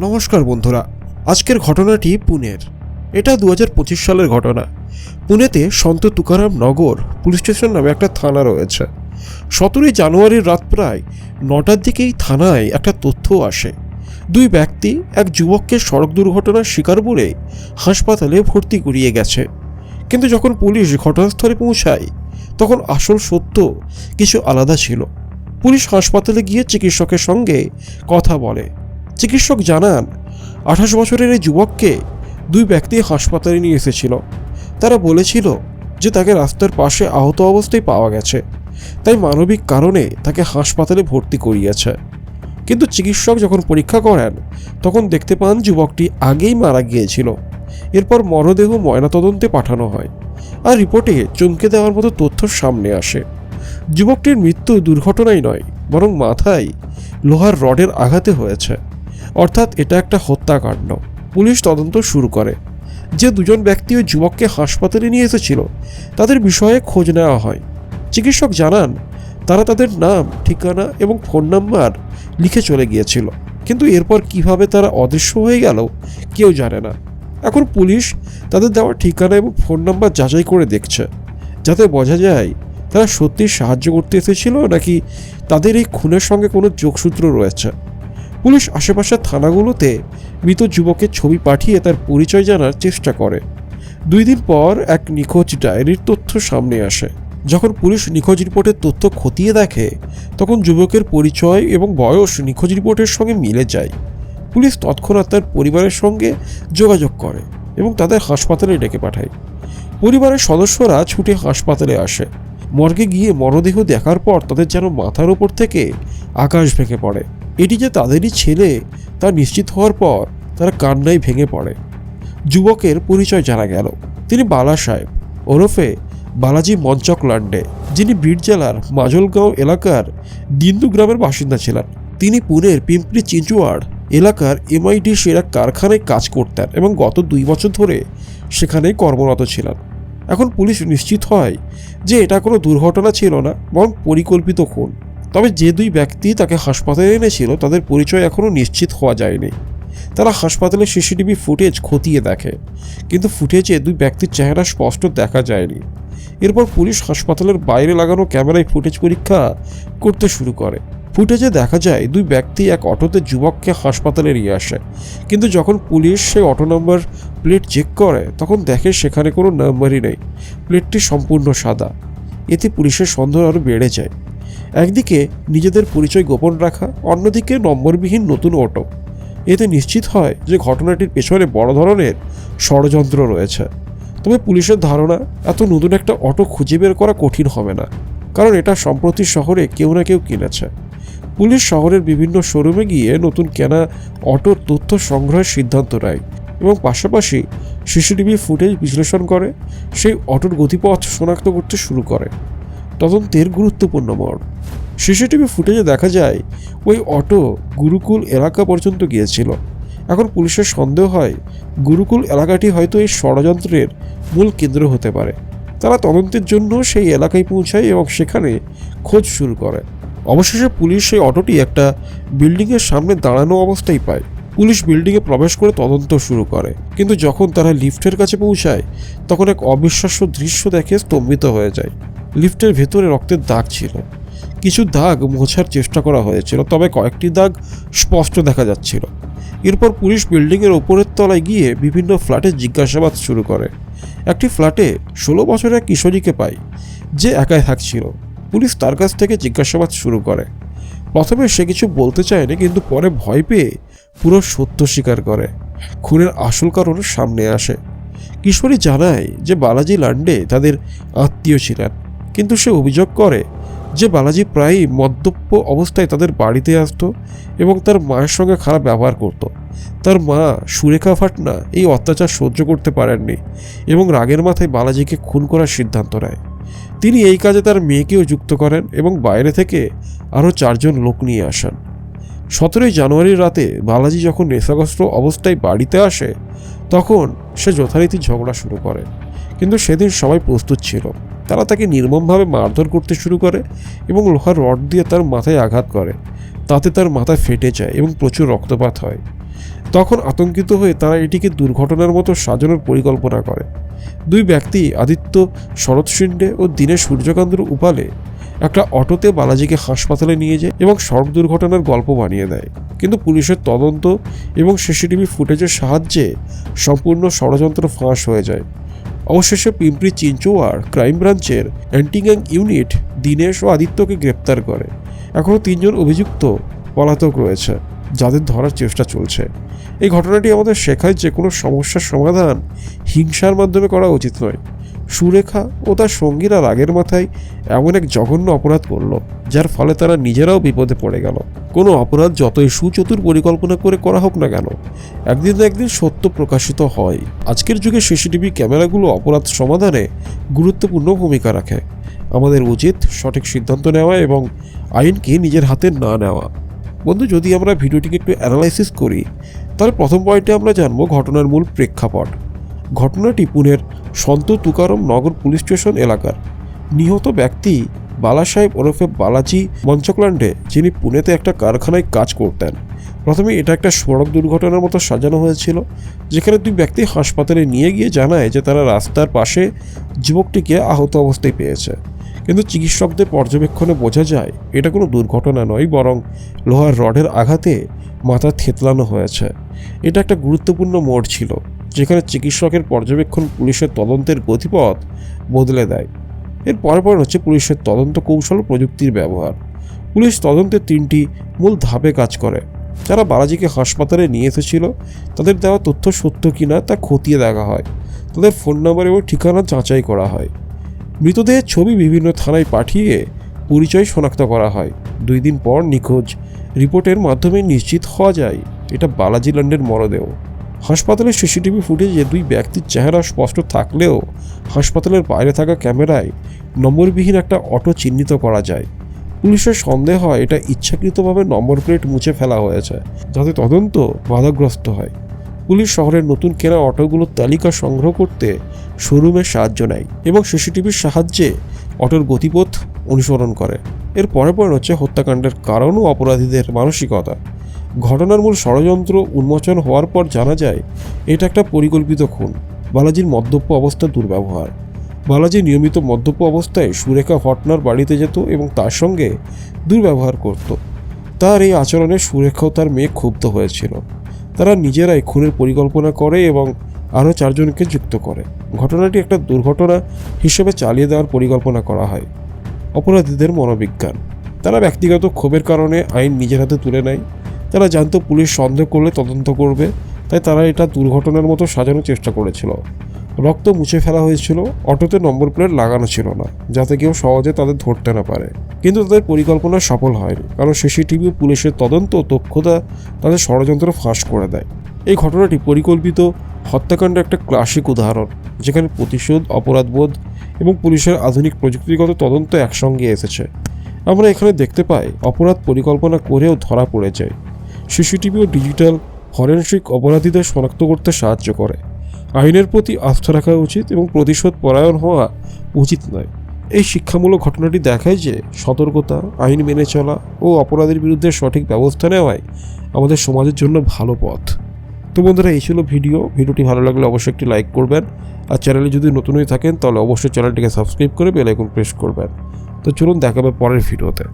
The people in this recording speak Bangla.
নমস্কার বন্ধুরা, আজকের ঘটনাটি পুনের। এটা দু হাজার পঁচিশ সালের ঘটনা। পুনেতে সন্ত তুকারাম নগর পুলিশ স্টেশন নামে একটা থানা রয়েছে। সতেরোই জানুয়ারির রাত প্রায় নটার দিকেই থানায় একটা তথ্য আসে। দুই ব্যক্তি এক যুবককে সড়ক দুর্ঘটনার শিকার বলে হাসপাতালে ভর্তি করিয়ে গেছে। কিন্তু যখন পুলিশ ঘটনাস্থলে পৌঁছায়, তখন আসল সত্য কিছু আলাদা ছিল। পুলিশ হাসপাতালে গিয়ে চিকিৎসকের সঙ্গে কথা বলে। চিকিৎসক জানান, আঠাশ বছরের এই যুবককে দুই ব্যক্তি হাসপাতালে নিয়ে এসেছিল। তারা বলেছিল যে তাকে রাস্তার পাশে আহত অবস্থায় পাওয়া গেছে। তাই মানবিক কারণে তাকে হাসপাতালে ভর্তি করিয়েছে। কিন্তু চিকিৎসক যখন পরীক্ষা করেন, তখন দেখতে পান যুবকটি আগেই মারা গিয়েছিল। এরপর মরদেহ ময়নাতদন্তে পাঠানো হয় আর রিপোর্টে চমকে দেওয়ার মতো তথ্য সামনে আসে। যুবকটির মৃত্যু দুর্ঘটনাই নয়, বরং মাথায় লোহার রডের আঘাতে হয়েছে। অর্থাৎ এটা একটা হত্যাকাণ্ড। পুলিশ তদন্ত শুরু করে। যে দুজন ব্যক্তি ওই যুবককে হাসপাতালে নিয়ে এসেছিল, তাদের বিষয়ে খোঁজ নেওয়া হয়। চিকিৎসক জানান, তারা তাদের নাম, ঠিকানা এবং ফোন নাম্বার লিখে চলে গিয়েছিল। কিন্তু এরপর কীভাবে তারা অদৃশ্য হয়ে গেল, কেউ জানে না। এখন পুলিশ তাদের দেওয়া ঠিকানা এবং ফোন নাম্বার যাচাই করে দেখছে। যাতে বোঝা যায়, তারা সত্যি সাহায্য করতে এসেছিল নাকি তাদের এই খুনের সঙ্গে কোনো যোগসূত্র রয়েছে। পুলিশ আশেপাশের থানাগুলোতে মৃত যুবকের ছবি পাঠিয়ে তার পরিচয় জানার চেষ্টা করে। দুই দিন পর এক নিখোঁজ ডায়েরির তথ্য সামনে আসে। যখন পুলিশ নিখোঁজ রিপোর্টের তথ্য খতিয়ে দেখে, তখন যুবকের পরিচয় এবং বয়স নিখোঁজ রিপোর্টের সঙ্গে মিলে যায়। পুলিশ তৎক্ষণাৎ তার পরিবারের সঙ্গে যোগাযোগ করে এবং তাদের হাসপাতালে ডেকে পাঠায়। পরিবারের সদস্যরা ছুটে হাসপাতালে আসে। মর্গে গিয়ে মরদেহ দেখার পর তাদের যেন মাথার উপর থেকে আকাশ ভেঙে পড়ে। এটি যে তাদেরই ছেলে, তা নিশ্চিত হওয়ার পর তারা কান্নায় ভেঙে পড়ে। যুবকের পরিচয় জানা গেল। তিনি বালা সাহেব। ওরফে বালাজি মঞ্চক লান্ডে যিনি বীর জেলার মাজলগাঁও এলাকার দিন্দু গ্রামের বাসিন্দা ছিলেন। তিনি পুনের পিম্পরি চিঞ্চুয়াড় এলাকার এমআইডি সেরা কারখানায় কাজ করতেন এবং গত দুই বছর ধরে সেখানে কর্মরত ছিলেন। এখন পুলিশ নিশ্চিত হয় যে এটা কোনো দুর্ঘটনা ছিল না, বরং পরিকল্পিত খুন। তবে যে দুই ব্যক্তি তাকে হাসপাতালে এনেছিল, তাদের পরিচয় এখনও নিশ্চিত হওয়া যায়নি। তারা হাসপাতালে সিসিটিভি ফুটেজ খতিয়ে দেখে, কিন্তু ফুটেজে দুই ব্যক্তির চেহারা স্পষ্ট দেখা যায়নি। এরপর পুলিশ হাসপাতালের বাইরে লাগানো ক্যামেরায় ফুটেজ পরীক্ষা করতে শুরু করে। ফুটেজে দেখা যায়, দুই ব্যক্তি এক অটোতে যুবককে হাসপাতালে নিয়ে আসে, কিন্তু যখন পুলিশ সেই অটো নম্বর প্লেট চেক করে, তখন দেখে সেখানে কোনো নাম্বারই নেই। প্লেটটি সম্পূর্ণ সাদা। এতে পুলিশের সন্দেহ আরও বেড়ে যায়। একদিকে নিজেদের পরিচয় গোপন রাখা, অন্যদিকে নম্বরবিহীন নতুন অটো। এতে নিশ্চিত হয় যে ঘটনাটির পেছনে বড় ধরনের ষড়যন্ত্র রয়েছে। তবে পুলিশের ধারণা, এত নতুন একটা অটো খুঁজে বের করা কঠিন হবে না, কারণ এটা সম্প্রতি শহরে কেউ না কেউ কিনেছে। পুলিশ শহরের বিভিন্ন শোরুমে গিয়ে নতুন কেনা অটোর তথ্য সংগ্রহের সিদ্ধান্ত নেয় এবং পাশাপাশি সিসিটিভি ফুটেজ বিশ্লেষণ করে, সেই অটোর গতিপথ শনাক্ত করতে শুরু করে। তদন্তের গুরুত্বপূর্ণ মোড়। সিসিটিভি ফুটেজে দেখা যায়, ওই অটো গুরুকুল এলাকা পর্যন্ত গিয়েছিল। এখন পুলিশের সন্দেহ হয়, গুরুকুল এলাকাটি হয়তো এই ষড়যন্ত্রের মূল কেন্দ্র হতে পারে। তারা তদন্তের জন্য সেই এলাকায় পৌঁছায় এবং সেখানে খোঁজ শুরু করে। অবশেষে পুলিশ সেই অটোটি একটা বিল্ডিংয়ের সামনে দাঁড়ানো অবস্থায় পায়। পুলিশ বিল্ডিংয়ে প্রবেশ করে তদন্ত শুরু করে। কিন্তু যখন তারা লিফটের কাছে পৌঁছায়, তখন এক অবিশ্বাস্য দৃশ্য দেখে স্তম্ভিত হয়ে যায়। লিফটের ভেতরে রক্তের দাগ ছিল। কিছু দাগ মোছার চেষ্টা করা হয়েছিল, তবে কয়েকটি দাগ স্পষ্ট দেখা যাচ্ছিল। এরপর পুলিশ বিল্ডিংয়ের ওপরের তলায় গিয়ে বিভিন্ন ফ্ল্যাটে জিজ্ঞাসাবাদ শুরু করে। একটি ফ্ল্যাটে ষোলো বছরের কিশোরীকে পায়, যে একাই থাকছিল। পুলিশ তার কাছ থেকে জিজ্ঞাসাবাদ শুরু করে। প্রথমে সে কিছু বলতে চায়নি, কিন্তু পরে ভয় পেয়ে পুরো সত্য স্বীকার করে। খুনের আসল কারণ সামনে আসে। কিশোরী জানায় যে বালাজি লান্ডে তাদের আত্মীয় ছিলেন। কিন্তু সে অভিযোগ করে যে বালাজি প্রায়ই মদ্যপ্য অবস্থায় তাদের বাড়িতে আসতো এবং তার মায়ের সঙ্গে খারাপ ব্যবহার করত। তার মা সুরেখা ফাটনা এই অত্যাচার সহ্য করতে পারেননি এবং রাগের মাথায় বালাজিকে খুন করার সিদ্ধান্ত নেয়। তিনি এই কাজে তার মেয়েকেও যুক্ত করেন এবং বাইরে থেকে আরও চারজন লোক নিয়ে আসেন। সতেরোই জানুয়ারির রাতে বালাজি যখন নেশাগ্রস্ত অবস্থায় বাড়িতে আসে, তখন সে যথারীতি ঝগড়া শুরু করে, কিন্তু সেদিন সবাই প্রস্তুত ছিল। তারা তাকে নির্মমভাবে মারধর করতে শুরু করে এবং লোহার রড দিয়ে তার মাথায় আঘাত করে। তাতে তার মাথা ফেটে যায় এবং প্রচুর রক্তপাত হয়। তখন আতঙ্কিত হয়ে তারা এটিকে দুর্ঘটনার মতো সাজানোর পরিকল্পনা করে। দুই ব্যক্তি, আদিত্য শরৎ শিন্ডে ও দীনেশ সূর্যকান্তের উপালে, একটা অটোতে বালাজিকে হাসপাতালে নিয়ে যায় এবং সড়ক দুর্ঘটনার গল্প বানিয়ে দেয়। কিন্তু পুলিশের তদন্ত এবং সিসিটিভি ফুটেজের সাহায্যে সম্পূর্ণ ষড়যন্ত্র ফাঁস হয়ে যায়। অবশেষে পিম্পরি চিঞ্চোয়ার ক্রাইম ব্রাঞ্চের অ্যান্টিগ্যাং ইউনিট দীনেশ ও আদিত্যকে গ্রেপ্তার করে। এখনও তিনজন অভিযুক্ত পলাতক রয়েছে, যাদের ধরার চেষ্টা চলছে। এই ঘটনাটি আমাদের শেখায় যে কোনো সমস্যার সমাধান হিংসার মাধ্যমে করা উচিত নয়। সুরেখা ও তার সঙ্গীরা রাগের মাথায় এমন এক জঘন্য অপরাধ করল, যার ফলে তারা নিজেরাও বিপদে পড়ে গেল। কোনো অপরাধ যতই সুচতুর পরিকল্পনা করে করা হোক না কেন, একদিন না একদিন সত্য প্রকাশিত হয়। আজকের যুগে সিসিটিভি ক্যামেরাগুলো অপরাধ সমাধানে গুরুত্বপূর্ণ ভূমিকা রাখে। আমাদের উচিত সঠিক সিদ্ধান্ত নেওয়া এবং আইনকে নিজের হাতে না নেওয়া। বন্ধু, যদি আমরা ভিডিওটিকে একটু অ্যানালাইসিস করি, তাহলে প্রথম পয়েন্টে আমরা জানব ঘটনার মূল প্রেক্ষাপট। ঘটনাটি পুনের সন্ত তুকারম নগর পুলিশ স্টেশন এলাকার। নিহত ব্যক্তি বালা সাহেব ওরফে বালাজি মঞ্চকল্যান্ডে যিনি পুনেতে একটা কারখানায় কাজ করতেন। প্রথমে এটা একটা সড়ক দুর্ঘটনার মতো সাজানো হয়েছিল, যেখানে দুই ব্যক্তি হাসপাতালে নিয়ে গিয়ে জানায় যে তারা রাস্তার পাশে যুবকটিকে আহত অবস্থায় পেয়েছে। কিন্তু চিকিৎসকদের পর্যবেক্ষণে বোঝা যায়, এটা কোনো দুর্ঘটনা নয়, বরং লোহার রডের আঘাতে মাথা থেতলানো হয়েছে। এটা একটা গুরুত্বপূর্ণ মোড় ছিল, যেখানে চিকিৎসকের পর্যবেক্ষণ পুলিশের তদন্তের গতিপথ বদলে দেয়। এর পরে পর হচ্ছে পুলিশের তদন্ত কৌশল প্রযুক্তির ব্যবহার। পুলিশ তদন্তের তিনটি মূল ধাপে কাজ করে। যারা বালাজিকে হাসপাতালে নিয়ে এসেছিল, তাদের দেওয়া তথ্য সত্য কিনা তা খতিয়ে দেখা হয়। তাদের ফোন নাম্বার এবং ঠিকানা যাচাই করা হয়। মৃতদেহের ছবি বিভিন্ন থানায় পাঠিয়ে পরিচয় শনাক্ত করা হয়। দুই দিন পর নিখোঁজ। রিপোর্টের মাধ্যমে নিশ্চিত হওয়া যায়, এটা বালাজি ল্যান্ডের মরদেহ। হাসপাতালের সিসিটিভি ফুটেজে দুই ব্যক্তির চেহারা স্পষ্ট থাকলেও হাসপাতালের বাইরে থাকা ক্যামেরায় নম্বরবিহীন একটা অটো চিহ্নিত করা যায়। পুলিশের সন্দেহ হয় এটা ইচ্ছাকৃতভাবে নম্বর প্লেট মুছে ফেলা হয়েছে, যাতে তদন্ত বাধাগ্রস্ত হয়। পুলিশ শহরের নতুন কেনা অটোগুলোর তালিকা সংগ্রহ করতে শোরুমের সাহায্য নেয় এবং সিসিটিভির সাহায্যে অটোর গতিপথ অনুসরণ করে। এর পরে পরে হচ্ছে হত্যাকাণ্ডের কারণ ও অপরাধীদের মানসিকতা। ঘটনার মূল ষড়যন্ত্র উন্মোচন হওয়ার পর জানা যায়, এটা একটা পরিকল্পিত খুন। বালাজির মদ্যপ অবস্থা দুর্ব্যবহার। বালাজি নিয়মিত মদ্যপ অবস্থায় সুরেখা ভটনার বাড়িতে যেত এবং তার সঙ্গে দুর্ব্যবহার করত। তার এই আচরণে সুরেখাও তার মেয়ে ক্ষুব্ধ হয়েছিল। তারা নিজেরাই খুনের পরিকল্পনা করে এবং আরও চারজনকে যুক্ত করে। ঘটনাটি একটা দুর্ঘটনা হিসেবে চালিয়ে দেওয়ার পরিকল্পনা করা হয়। অপরাধীদের মনোবিজ্ঞান। তারা ব্যক্তিগত ক্ষোভের কারণে আইন নিজের হাতে তুলে নেয়। তারা জানতো পুলিশ সন্দেহ করলে তদন্ত করবে। তাই তারা এটা দুর্ঘটনার মতো সাজানোর চেষ্টা করেছিল। রক্ত মুছে ফেলা হয়েছিল, অটোতে নম্বর প্লেট লাগানো ছিল না, যাতে কেউ সহজে তাদের ধরতে না পারে। কিন্তু তাদের পরিকল্পনা সফল হয়নি, কারণ সিসিটিভি পুলিশের তদন্ত ও দক্ষতা তাদের ষড়যন্ত্র ফাঁস করে দেয়। এই ঘটনাটি পরিকল্পিত হত্যাকাণ্ডের একটা ক্লাসিক উদাহরণ, যেখানে প্রতিশোধ অপরাধবোধ এবং পুলিশের আধুনিক প্রযুক্তিগত তদন্ত একসঙ্গে এসেছে। আমরা এখানে দেখতে পাই, অপরাধ পরিকল্পনা করেও ধরা পড়ে যায়। সিসিটিভি ও ডিজিটাল ফরেনসিক অপরাধীদের শনাক্ত করতে সাহায্য করে। আইনের প্রতি আস্থা রাখা উচিত এবং প্রতিশোধ পরায়ণ হওয়া উচিত নয়। এই শিক্ষামূলক ঘটনাটি দেখায় যে সতর্কতা, আইন মেনে চলা ও অপরাধের বিরুদ্ধে সঠিক ব্যবস্থা নেওয়াই আমাদের সমাজের জন্য ভালো পথ। তো বন্ধুরা, এই ছিল ভিডিও। ভিডিওটি ভালো লাগলে অবশ্যই একটি লাইক করবেন। আর চ্যানেলে যদি নতুন হয়ে থাকেন, তাহলে অবশ্যই চ্যানেলটিকে সাবস্ক্রাইব করে বেল আইকন প্রেস করবেন। তো চলুন দেখাবে পরের ভিডিওতে।